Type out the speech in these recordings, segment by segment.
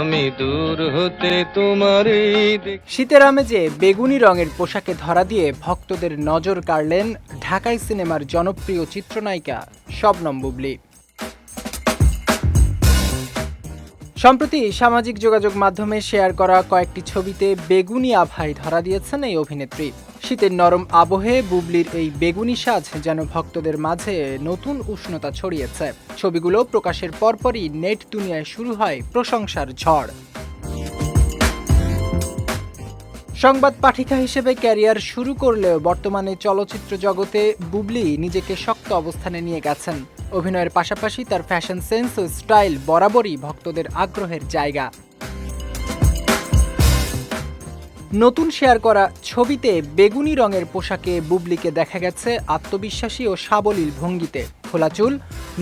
আমি দূর হতে শীতের আমেজে বেগুনি রঙের পোশাকে ধরা দিয়ে ভক্তদের নজর কাড়লেন ঢাকাই সিনেমার জনপ্রিয় চিত্রনায়িকা শবনম বুবলি। সম্প্রতি সামাজিক যোগাযোগ মাধ্যমে শেয়ার করা কয়েকটি ছবিতে বেগুনি আভায় ধরা দিয়েছেন এই অভিনেত্রী। শীতের নরম আবহে বুবলির এই বেগুনি সাজ যেন ভক্তদের মাঝে নতুন উষ্ণতা ছড়িয়েছে। ছবিগুলো প্রকাশের পরপরই নেট দুনিয়ায় শুরু হয় প্রশংসার ঝড়। সংবাদ পাঠিকা হিসেবে ক্যারিয়ার শুরু করলেও বর্তমানে চলচ্চিত্র জগতে বুবলি নিজেকে শক্ত অবস্থানে নিয়ে গেছেন। অভিনয়ের পাশাপাশি তার ফ্যাশন সেন্স ও স্টাইল বরাবরই ভক্তদের আগ্রহের জায়গা। নতুন শেয়ার করা ছবিতে বেগুনি রঙের পোশাকে বুবলিকে দেখা গেছে আত্মবিশ্বাসী ও সাবলীল ভঙ্গিতে। খোলা চুল,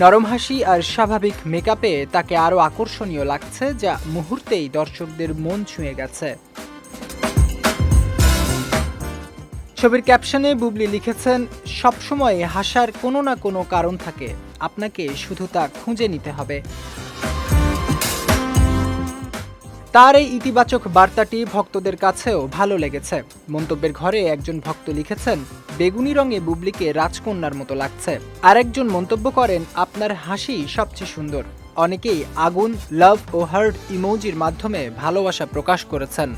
নরম হাসি আর স্বাভাবিক মেকআপে তাকে আরও আকর্ষণীয় লাগছে যা মুহূর্তেই দর্শকদের মন ছুঁয়ে গেছে। ছবির ক্যাপশনে বুবলি লিখেছেন, সবসময় হাসার কোনো না কোনো কারণ থাকে। আপনাকে শুধু তা খুঁজে নিতে হবে। তার এই ইতিবাচক বার্তাটি ভক্তদের কাছেও ভালো লেগেছে। মন্তব্যের ঘরে একজন ভক্ত লিখেছেন, বেগুনি রঙে বুবলিকে রাজকন্যার মতো লাগছে। আরেকজন মন্তব্য করেন, আপনার হাসি সবচেয়ে সুন্দর। অনেকেই আগুন লাভ ও হার্ট ইমোজির মাধ্যমে ভালোবাসা প্রকাশ করেছেন।